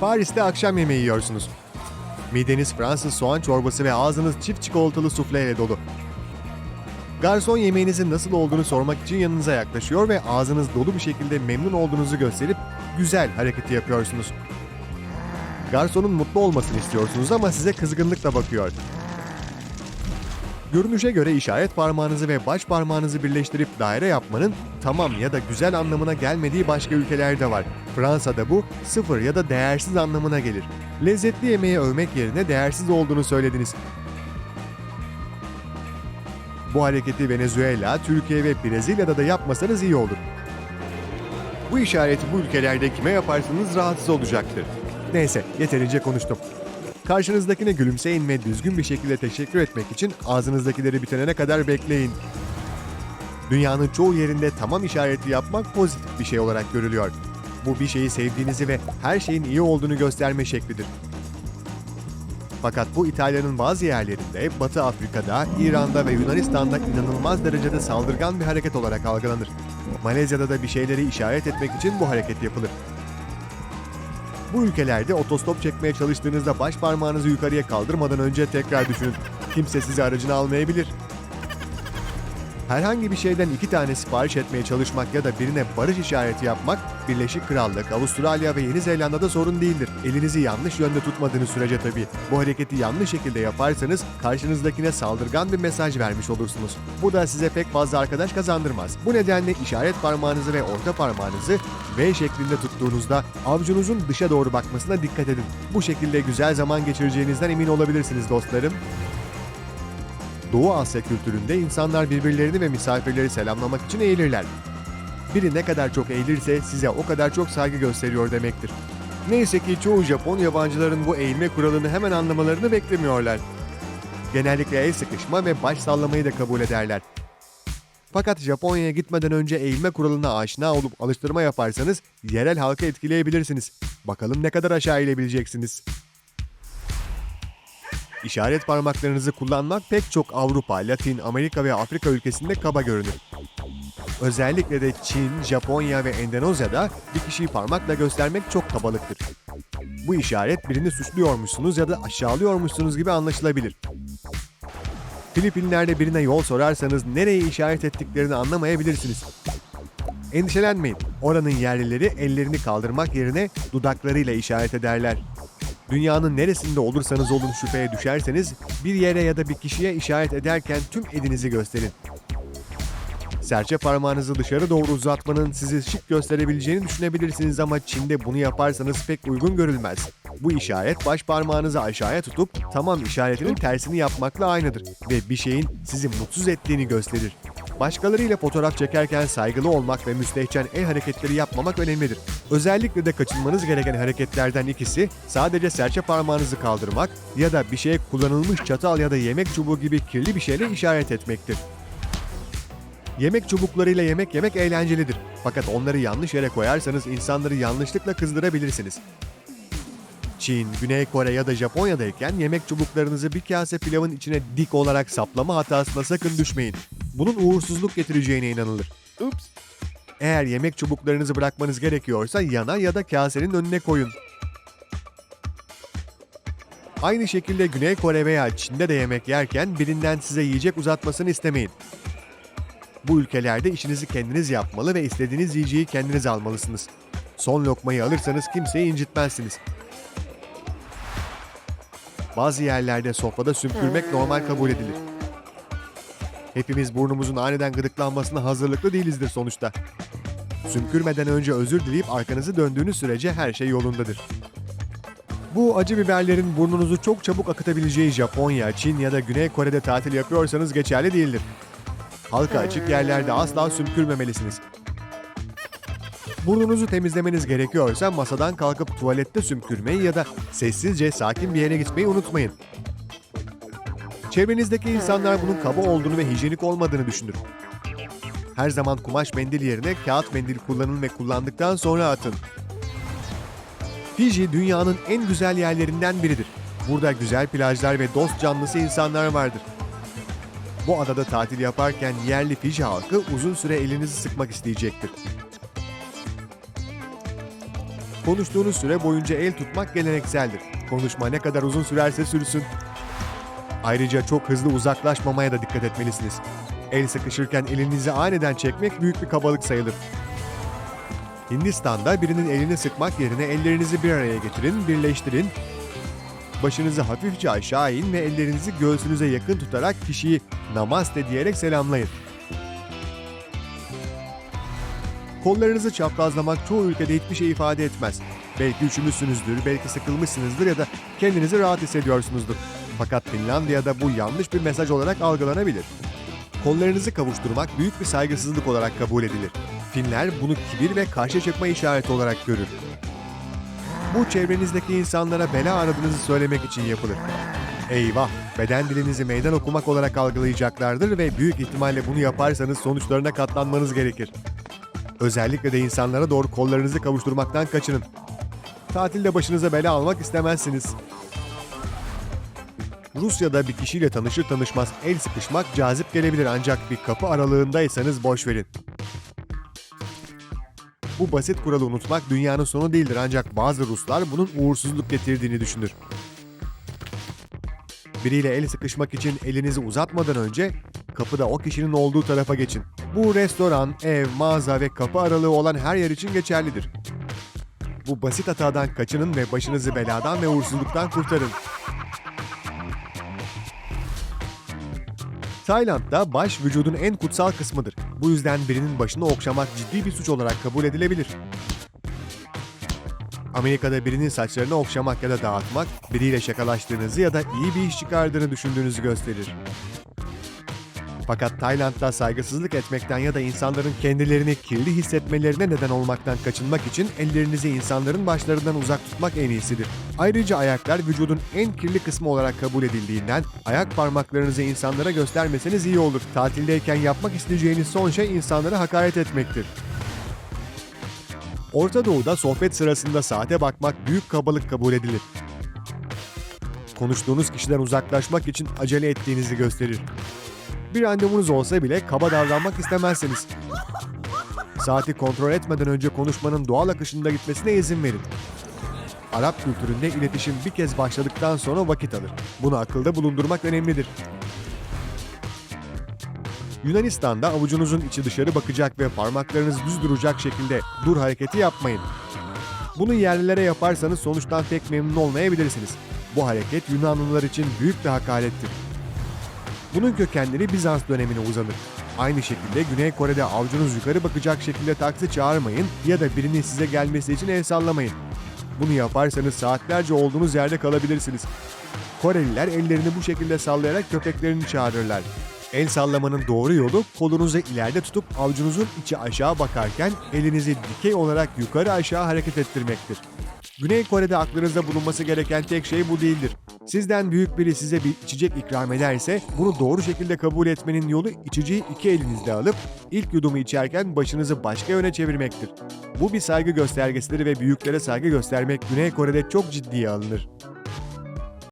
Paris'te akşam yemeği yiyorsunuz. Mideniz Fransız soğan çorbası ve ağzınız çift çikolatalı sufle ile dolu. Garson yemeğinizin nasıl olduğunu sormak için yanınıza yaklaşıyor ve ağzınız dolu bir şekilde memnun olduğunuzu gösterip güzel hareketi yapıyorsunuz. Garsonun mutlu olmasını istiyorsunuz ama size kızgınlıkla bakıyor. Görünüşe göre işaret parmağınızı ve baş parmağınızı birleştirip daire yapmanın tamam ya da güzel anlamına gelmediği başka ülkelerde var. Fransa'da bu sıfır ya da değersiz anlamına gelir. Lezzetli yemeği övmek yerine değersiz olduğunu söylediniz. Bu hareketi Venezuela, Türkiye ve Brezilya'da da yapmasanız iyi olur. Bu işareti bu ülkelerde kime yaparsanız rahatsız olacaktır. Neyse, yeterince konuştum. Karşınızdakine gülümseyin ve düzgün bir şekilde teşekkür etmek için ağzınızdakileri bitirene kadar bekleyin. Dünyanın çoğu yerinde tamam işareti yapmak pozitif bir şey olarak görülüyor. Bu bir şeyi sevdiğinizi ve her şeyin iyi olduğunu gösterme şeklidir. Fakat bu İtalya'nın bazı yerlerinde, Batı Afrika'da, İran'da ve Yunanistan'da inanılmaz derecede saldırgan bir hareket olarak algılanır. Malezya'da da bir şeyleri işaret etmek için bu hareket yapılır. Bu ülkelerde otostop çekmeye çalıştığınızda baş parmağınızı yukarıya kaldırmadan önce tekrar düşünün. Kimse sizi aracına almayabilir. Herhangi bir şeyden iki tane sipariş etmeye çalışmak ya da birine barış işareti yapmak Birleşik Krallık, Avustralya ve Yeni Zelanda'da sorun değildir. Elinizi yanlış yönde tutmadığınız sürece tabii. Bu hareketi yanlış şekilde yaparsanız karşınızdakine saldırgan bir mesaj vermiş olursunuz. Bu da size pek fazla arkadaş kazandırmaz. Bu nedenle işaret parmağınızı ve orta parmağınızı V şeklinde tuttuğunuzda avucunuzun dışa doğru bakmasına dikkat edin. Bu şekilde güzel zaman geçireceğinizden emin olabilirsiniz dostlarım. Doğu Asya kültüründe insanlar birbirlerini ve misafirleri selamlamak için eğilirler. Biri ne kadar çok eğilirse size o kadar çok saygı gösteriyor demektir. Neyse ki çoğu Japon yabancıların bu eğilme kuralını hemen anlamalarını beklemiyorlar. Genellikle el sıkışma ve baş sallamayı da kabul ederler. Fakat Japonya'ya gitmeden önce eğilme kuralına aşina olup alıştırma yaparsanız yerel halkı etkileyebilirsiniz. Bakalım ne kadar aşağı eğilebileceksiniz. İşaret parmaklarınızı kullanmak pek çok Avrupa, Latin, Amerika ve Afrika ülkesinde kaba görünür. Özellikle de Çin, Japonya ve Endonezya'da bir kişiyi parmakla göstermek çok kabalıktır. Bu işaret birini suçluyormuşsunuz ya da aşağılıyormuşsunuz gibi anlaşılabilir. Filipinler'de birine yol sorarsanız nereye işaret ettiklerini anlamayabilirsiniz. Endişelenmeyin. Oranın yerlileri ellerini kaldırmak yerine dudaklarıyla işaret ederler. Dünyanın neresinde olursanız olun şüpheye düşerseniz bir yere ya da bir kişiye işaret ederken tüm elinizi gösterin. Serçe parmağınızı dışarı doğru uzatmanın sizi şık gösterebileceğini düşünebilirsiniz ama Çin'de bunu yaparsanız pek uygun görülmez. Bu işaret baş parmağınızı aşağıya tutup tamam işaretinin tersini yapmakla aynıdır ve bir şeyin sizi mutsuz ettiğini gösterir. Başkalarıyla fotoğraf çekerken saygılı olmak ve müstehcen el hareketleri yapmamak önemlidir. Özellikle de kaçınmanız gereken hareketlerden ikisi sadece serçe parmağınızı kaldırmak ya da bir şeye kullanılmış çatal ya da yemek çubuğu gibi kirli bir şeyle işaret etmektir. Yemek çubuklarıyla yemek yemek eğlencelidir. Fakat onları yanlış yere koyarsanız insanları yanlışlıkla kızdırabilirsiniz. Çin, Güney Kore ya da Japonya'dayken yemek çubuklarınızı bir kase pilavın içine dik olarak saplama hatasına sakın düşmeyin. Bunun uğursuzluk getireceğine inanılır. Ups. Eğer yemek çubuklarınızı bırakmanız gerekiyorsa yana ya da kasenin önüne koyun. Aynı şekilde Güney Kore veya Çin'de de yemek yerken birinden size yiyecek uzatmasını istemeyin. Bu ülkelerde işinizi kendiniz yapmalı ve istediğiniz yiyeceği kendiniz almalısınız. Son lokmayı alırsanız kimseyi incitmezsiniz. Bazı yerlerde sofrada sümkürmek normal kabul edilir. Hepimiz burnumuzun aniden gıdıklanmasına hazırlıklı değilizdir sonuçta. Sümkürmeden önce özür dileyip arkanızı döndüğünüz sürece her şey yolundadır. Bu acı biberlerin burnunuzu çok çabuk akıtabileceği Japonya, Çin ya da Güney Kore'de tatil yapıyorsanız geçerli değildir. Halka açık yerlerde asla sümkürmemelisiniz. Burnunuzu temizlemeniz gerekiyorsa masadan kalkıp tuvalette sümkürmeyi ya da sessizce sakin bir yere gitmeyi unutmayın. Çevrenizdeki insanlar bunun kaba olduğunu ve hijyenik olmadığını düşünür. Her zaman kumaş mendil yerine kağıt mendil kullanın ve kullandıktan sonra atın. Fiji dünyanın en güzel yerlerinden biridir. Burada güzel plajlar ve dost canlısı insanlar vardır. Bu adada tatil yaparken yerli Fiji halkı uzun süre elinizi sıkmak isteyecektir. Konuştuğunuz süre boyunca el tutmak gelenekseldir. Konuşma ne kadar uzun sürerse sürsün. Ayrıca çok hızlı uzaklaşmamaya da dikkat etmelisiniz. El sıkışırken elinizi aniden çekmek büyük bir kabalık sayılır. Hindistan'da birinin elini sıkmak yerine ellerinizi bir araya getirin, birleştirin. Başınızı hafifçe aşağı in ve ellerinizi göğsünüze yakın tutarak kişiyi namaste diyerek selamlayın. Kollarınızı çaprazlamak çoğu ülkede hiçbir şey ifade etmez. Belki üşümüşsünüzdür, belki sıkılmışsınızdır ya da kendinizi rahat hissediyorsunuzdur. Fakat Finlandiya'da bu yanlış bir mesaj olarak algılanabilir. Kollarınızı kavuşturmak büyük bir saygısızlık olarak kabul edilir. Finler bunu kibir ve karşı çıkma işareti olarak görür. Bu çevrenizdeki insanlara bela aradığınızı söylemek için yapılır. Eyvah! Beden dilinizi meydan okumak olarak algılayacaklardır ve büyük ihtimalle bunu yaparsanız sonuçlarına katlanmanız gerekir. Özellikle de insanlara doğru kollarınızı kavuşturmaktan kaçının. Tatilde başınıza bela almak istemezsiniz. Rusya'da bir kişiyle tanışır tanışmaz el sıkışmak cazip gelebilir ancak bir kapı aralığındaysanız boş verin. Bu basit kuralı unutmak dünyanın sonu değildir ancak bazı Ruslar bunun uğursuzluk getirdiğini düşünür. Biriyle el sıkışmak için elinizi uzatmadan önce kapıda o kişinin olduğu tarafa geçin. Bu restoran, ev, mağaza ve kapı aralığı olan her yer için geçerlidir. Bu basit hatadan kaçının ve başınızı beladan ve uğursuzluktan kurtarın. Tayland'da baş vücudun en kutsal kısmıdır. Bu yüzden birinin başını okşamak ciddi bir suç olarak kabul edilebilir. Amerika'da birinin saçlarını okşamak ya da dağıtmak, biriyle şakalaştığınızı ya da iyi bir iş çıkardığını düşündüğünüzü gösterir. Fakat Tayland'da saygısızlık etmekten ya da insanların kendilerini kirli hissetmelerine neden olmaktan kaçınmak için ellerinizi insanların başlarından uzak tutmak en iyisidir. Ayrıca ayaklar vücudun en kirli kısmı olarak kabul edildiğinden ayak parmaklarınızı insanlara göstermeseniz iyi olur. Tatildeyken yapmak isteyeceğiniz son şey insanlara hakaret etmektir. Orta Doğu'da sohbet sırasında saate bakmak büyük kabalık kabul edilir. Konuştuğunuz kişiden uzaklaşmak için acele ettiğinizi gösterir. Bir randevunuz olsa bile kaba davranmak istemezseniz. Saati kontrol etmeden önce konuşmanın doğal akışında gitmesine izin verin. Arap kültüründe iletişim bir kez başladıktan sonra vakit alır. Bunu akılda bulundurmak önemlidir. Yunanistan'da avucunuzun içi dışarı bakacak ve parmaklarınız düz duracak şekilde dur hareketi yapmayın. Bunu yerlilere yaparsanız sonuçtan pek memnun olmayabilirsiniz. Bu hareket Yunanlılar için büyük bir hakarettir. Bunun kökenleri Bizans dönemine uzanır. Aynı şekilde Güney Kore'de avucunuz yukarı bakacak şekilde taksi çağırmayın ya da birinin size gelmesi için el sallamayın. Bunu yaparsanız saatlerce olduğunuz yerde kalabilirsiniz. Koreliler ellerini bu şekilde sallayarak köpeklerini çağırırlar. El sallamanın doğru yolu kolunuzu ileride tutup avucunuzun içi aşağı bakarken elinizi dikey olarak yukarı aşağı hareket ettirmektir. Güney Kore'de aklınızda bulunması gereken tek şey bu değildir. Sizden büyük biri size bir içecek ikram ederse bunu doğru şekilde kabul etmenin yolu içeceği iki elinizle alıp ilk yudumu içerken başınızı başka yöne çevirmektir. Bu bir saygı göstergesidir ve büyüklere saygı göstermek Güney Kore'de çok ciddiye alınır.